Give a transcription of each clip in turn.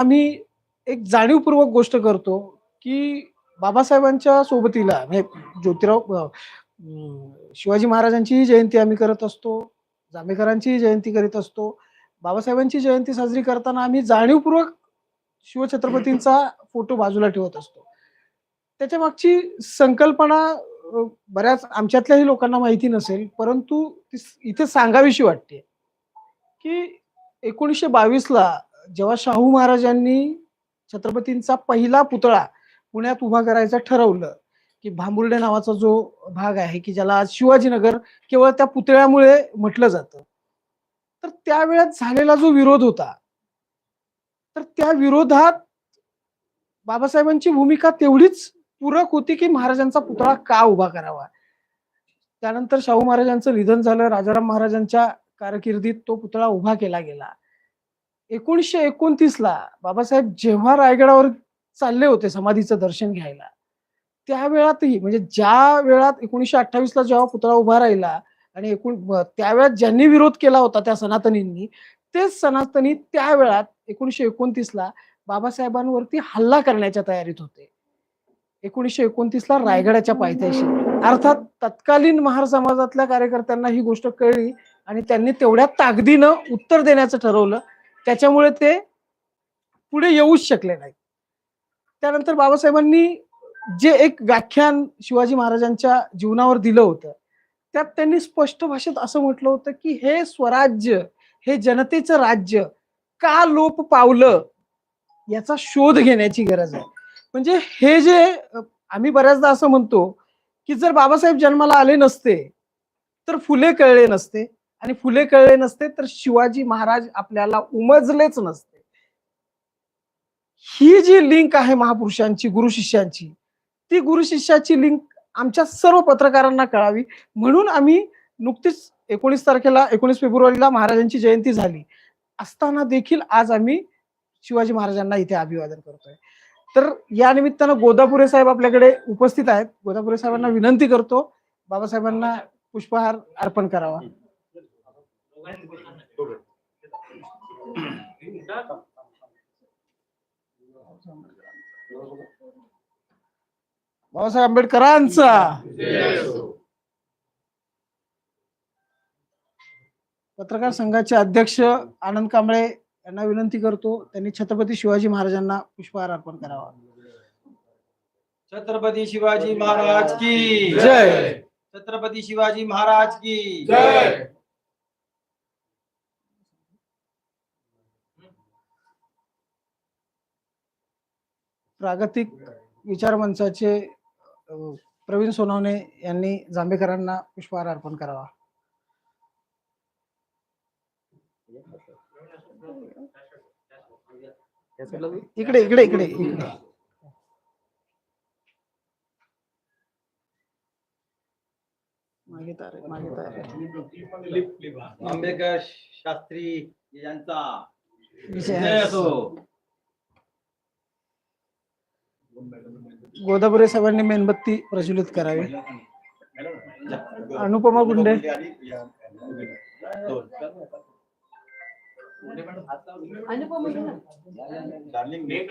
आम्ही एक जाणीवपूर्वक गोष्ट करतो की बाबासाहेबांच्या सोबतीला म्हणजे ज्योतिराव शिवाजी महाराजांचीही जयंती आम्ही करत असतो जांभेकरांचीही जयंती करीत असतो. बाबासाहेबांची जयंती साजरी करताना आम्ही जाणीवपूर्वक शिवछत्रपतींचा फोटो बाजूला ठेवत असतो. त्याच्या मागची संकल्पना बऱ्याच आमच्यातल्याही लोकांना माहिती नसेल परंतु ती इथे सांगावीशी वाटते की एकोणीसशे बावीसला जेव्हा शाहू महाराजांनी छत्रपतींचा पहिला पुतळा पुण्यात उभा करायचं ठरवलं की भांबुर्डे नावाचा जो भाग आहे की ज्याला आज शिवाजीनगर केवळ त्या पुतळ्यामुळे म्हटलं जातं. तर त्यावेळेत झालेला जो विरोध होता तर त्या विरोधात बाबासाहेबांची भूमिका तेवढीच पूरक होती की महाराजांचा पुतळा का उभा करावा? त्यानंतर शाहू महाराजांचं निधन झालं राजाराम महाराजांच्या कारकिर्दीत तो पुतळा उभा केला गेला. एकोणीसशे एकोणतीस ला बाबासाहेब जेव्हा रायगडावर चालले होते समाधीचं दर्शन घ्यायला त्या वेळातही म्हणजे ज्या वेळात एकोणीसशे अठ्ठावीस ला जेव्हा पुतळा उभा राहिला आणि एकूण ब- ज्यांनी विरोध केला होता त्या सनातनींनी तेच सनातनी त्या वेळात एकोणीसशे एकोणतीस ला बाबासाहेबांवरती हल्ला करण्याच्या तयारीत होते. एकोणीसशे एकोणतीस ला रायगडाच्या पायथ्याशी. अर्थात तत्कालीन महार समाजातल्या कार्यकर्त्यांना ही गोष्ट कळली आणि त्यांनी तेवढ्या ताकदीनं उत्तर देण्याचं ठरवलं. त्याच्यामुळे ते पुढे येऊच शकले नाही त्यानंतर बाबासाहेबांनी जे एक व्याख्यान शिवाजी महाराजांच्या जीवनावर दिलं होतं त्यात त्यांनी स्पष्ट भाषेत असं म्हटलं होतं की हे स्वराज्य हे जनतेचं राज्य का लोप पावलं याचा शोध घेण्याची गरज आहे. म्हणजे हे जे आम्ही बऱ्याचदा असं म्हणतो की जर बाबासाहेब जन्माला आले नसते तर फुले कळले नसते. आणि फुले कळले नसते तर शिवाजी महाराज आपल्याला उमजलेच नसते. ही जी लिंक आहे महापुरुषांची गुरु शिष्यांची ती गुरु शिष्याची लिंक आमच्या सर्व पत्रकारांना कळावी. म्हणून आम्ही नुकतीच एकोणीस तारखेला एकोणीस फेब्रुवारीला महाराजांची जयंती झाली. असताना देखील आज आम्ही शिवाजी महाराजांना इथे अभिवादन करतोय. तर या निमित्तानं गोदापुरे साहेब आपल्याकडे उपस्थित आहेत. गोदापुरे साहेबांना विनंती करतो. बाबासाहेबांना पुष्पहार अर्पण करावा. बाबासाहेब आंबेडकरांचा. पत्रकार संघाचे अध्यक्ष आनंद कांबळे यांना विनंती करतो त्यांनी छत्रपती शिवाजी महाराजांना पुष्पहार अर्पण करावा. छत्रपती शिवाजी महाराज की जय. छत्रपती शिवाजी महाराज की प्रागतिक विचार मंचाचे प्रवीण सोनवणे यांनी जांभेकरांना पुष्पहार अर्पण करावा. इकडे इकडे इकडे इकडे. मागे तार मागे तार. आंबेडकर शास्त्री यांचा जय असो. गोदापुरे साहेबांनी मेणबत्ती प्रज्वलित करावी. अनुपमा गुंडे. एक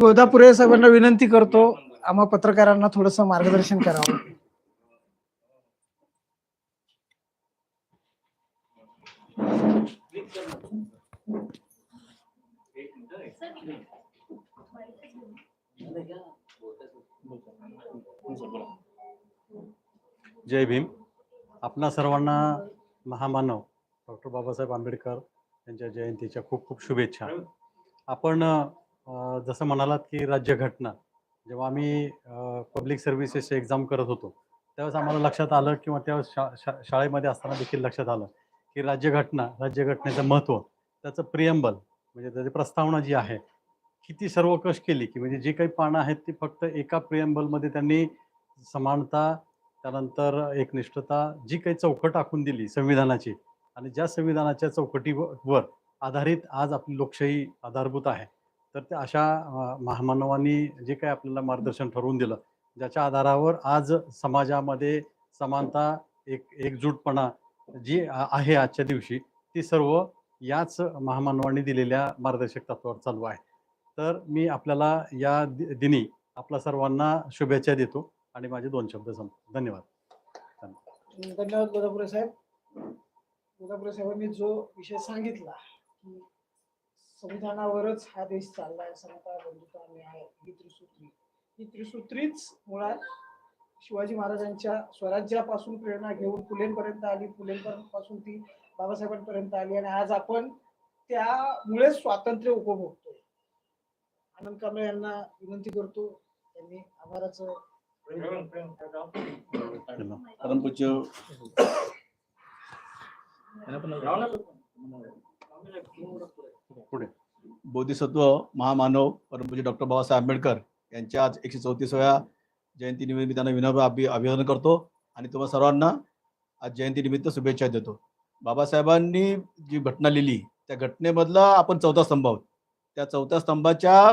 गोदापुरे साहेबांना विनंती करतो आम्हा पत्रकारांना थोडस मार्गदर्शन करावं. जय भीम. आपणा सर्वांना महामानव डॉक्टर बाबासाहेब आंबेडकर त्यांच्या जयंतीच्या खूप खूप शुभेच्छा. आपण जसं म्हणालात की राज्यघटना जेव्हा आम्ही पब्लिक सर्व्हिसेसची एक्झाम करत होतो त्यावेळेस आम्हाला लक्षात आलं किंवा त्यावेळेस शा शा शाळेमध्ये असताना देखील लक्षात आलं की राज्यघटना राज्यघटनेचं महत्त्व त्याचं प्रियंबल म्हणजे त्याची प्रस्तावना जी आहे किती सर्वकष केली की म्हणजे जी काही पानं आहेत ती फक्त एका प्रियंबलमध्ये त्यांनी समानता त्यानंतर एकनिष्ठता जी काही चौकट आखून दिली संविधानाची आणि ज्या संविधानाच्या चौकटीवर आधारित आज आपली लोकशाही आधारभूत आहे. तर त्या अशा महामानवांनी जे काही आपल्याला मार्गदर्शन ठरवून दिलं ज्याच्या आधारावर आज समाजामध्ये समानता एक एकजूटपणा जी आहे आजच्या दिवशी ती सर्व याच महामानवांनी दिलेल्या मार्गदर्शक तत्वावर चालू आहे. तर मी आपल्याला या दि- दिनी आपल्या सर्वांना शुभेच्छा देतो आणि माझे दोन शब्द संपतो धन्यवाद. धन्यवाद. गोदापुरे साहेब. गोदापुरे साहेबांनी जो विषय सांगितला की संविधानावरच हा देश चाललाय समता बंधुता न्याय ही त्रिसूत्री ही त्रिसूत्रीच मुळात शिवाजी महाराजांच्या स्वराज्यापासून प्रेरणा घेऊन फुलेंपर्यंत आली. फुलेंपासून ती बाबासाहेबांपर्यंत आली आणि आज आपण त्यामुळेच स्वातंत्र्य उपभोगतोय. आनंद कांबळे यांना विनंती करतो. त्यांनी आभाराचं परमपूज्य पुढे. बोधिसत्व महामानव परमपूज्य डॉक्टर बाबासाहेब आंबेडकर यांच्या आज एकशे चौतीसव्या जयंतीनिमित्त मी विनम्र अभि अभिवादन करतो आणि तुम्हा सर्वांना आज जयंतीनिमित्त शुभेच्छा देतो. बाबासाहेबांनी जी घटना लिहिली त्या घटनेमधला आपण चौथा स्तंभ आहोत. त्या चौथ्या स्तंभाच्या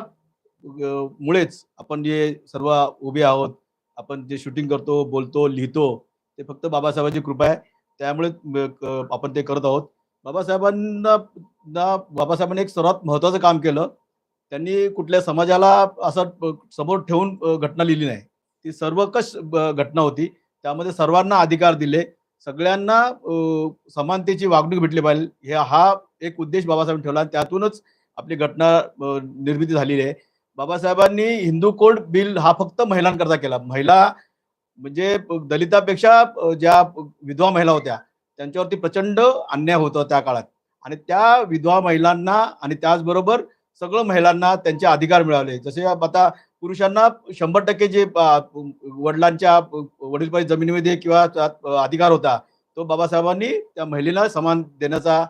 मुळेच आपण जे सर्व उभे आहोत आपण जे शूटिंग करतो बोलतो लिहितो ते फक्त बाबासाहेबांची कृपा आहे. त्यामुळे आपण ते करत आहोत. बाबासाहेबांना बाबासाहेबांनी एक सर्वात महत्वाचं काम केलं. त्यांनी कुठल्या समाजाला असं समोर ठेवून घटना लिहिली नाही. ती सर्वकष घटना होती. त्यामध्ये सर्वांना अधिकार दिले. सगळ्यांना समानतेची वागणूक भेटली पाहिजे. हे हा एक उद्देश बाबासाहेबांनी ठेवला. त्यातूनच आपली घटना निर्मिती झालेली आहे. बाबासाहेबांनी हिंदू कोड बिल हा फक्त महिलांकरता केला. महिला म्हणजे दलितापेक्षा ज्या विधवा महिला होत्या त्यांच्यावरती प्रचंड अन्याय होता त्या काळात. आणि त्या विधवा महिलांना आणि त्याचबरोबर सगळं महिलांना त्यांचे अधिकार मिळाले. जसे आता पुरुषांना शंभर टक्के जे वडिलांच्या वडीलपाई जमिनीमध्ये किंवा त्यात अधिकार होता तो बाबासाहेबांनी त्या महिलेला समान देण्याचा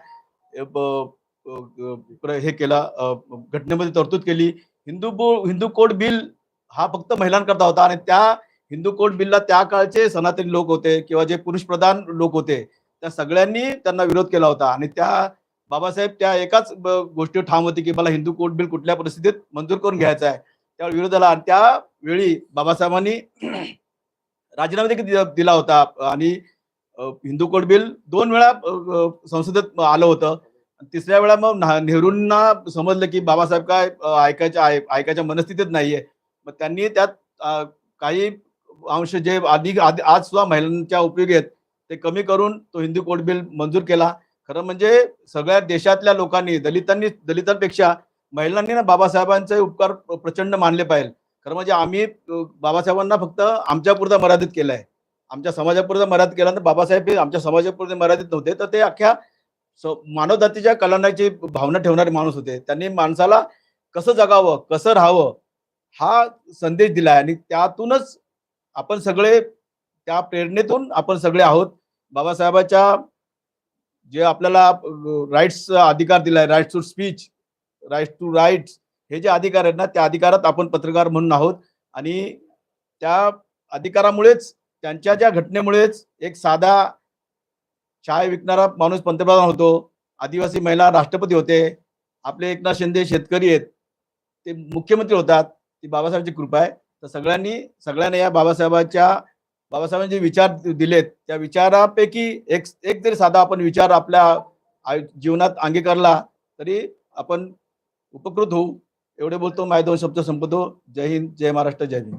हे केला घटनेमध्ये तरतूद केली. हिंदू हिंदू कोड बिल हा फक्त महिलांकरता होता आणि त्या हिंदू कोड बिलला त्या काळचे सनातनी लोक होते किंवा जे पुरुषप्रधान लोक होते. त्या सगळ्यांनी त्यांना विरोध केला होता. आणि त्या बाबासाहेब त्या एकाच गोष्टीवर ठाम होते की मला हिंदू कोर्ट बिल कुठल्या परिस्थितीत मंजूर करून घ्यायचा आहे. त्यावेळी विरोध आला आणि त्यावेळी बाबासाहेबांनी राजीनामा देखील दिला- दिला होता. आणि हिंदू कोर्ट बिल दोन वेळा संसदेत आलं होतं. तिसऱ्या वेळा मग ना- नेहरूंना समजलं की बाबासाहेब काय ऐकायच्या ऐकायच्या मनस्थितीत नाहीये. मग त्यांनी त्यात काही अंश जे आधी आधी- आज सुद्धा महिलांच्या उपयोगी आहेत ते कमी करून तो हिंदू कोड बिल मंजूर केला. खरं म्हणजे सगळ्या देशातल्या लोकांनी दलितांनी दलितांपेक्षा महिलांनी ना बाबासाहेबांचे उपकार प्रचंड मानले पाहिजे. खरं म्हणजे आम्ही बाबासाहेबांना फक्त आमच्यापुरता मर्यादित केलं आहे. आमच्या समाजापुरता मर्यादित तर बाबासाहेब हे आमच्या समाजापुरते मर्यादित नव्हते. तर ते अख्ख्या स- मानवजातीच्या कल्याणाची भावना ठेवणारे माणूस होते. त्यांनी माणसाला कसं जगावं कसं राहावं हा संदेश दिला आणि त्यातूनच आपण सगळे त्या प्रेरणेतून आपण सगळे आहोत. बाबासाहेबाच्या जे आपल्याला राईट्स अधिकार दिलाय rights to speech rights to rights हे जे अधिकार आहेत ना त्या अधिकारात आपण पत्रकार म्हणून आहोत. आणि त्या अधिकारामुळेच त्यांच्या ज्या घटनेमुळेच एक साधा चाय विकणारा माणूस पंतप्रधान होतो आदिवासी महिला राष्ट्रपती होते आपले एकनाथ शिंदे शेतकरी आहेत ते मुख्यमंत्री होतात ती बाबासाहेबांची कृपा आहे. तर सगळ्यांनी सगळ्यांनी या बाबासाहेबांच्या बाबासाहेबांनी जे विचार दिलेत त्या विचारापैकी एक एक जरी साधा आपण विचार आपल्या आयु- जीवनात अंगीकारला तरी आपण उपकृत होऊ. एवढे बोलतो. माय दोन शब्द संपतो जय हिंद जय महाराष्ट्र जय हिंद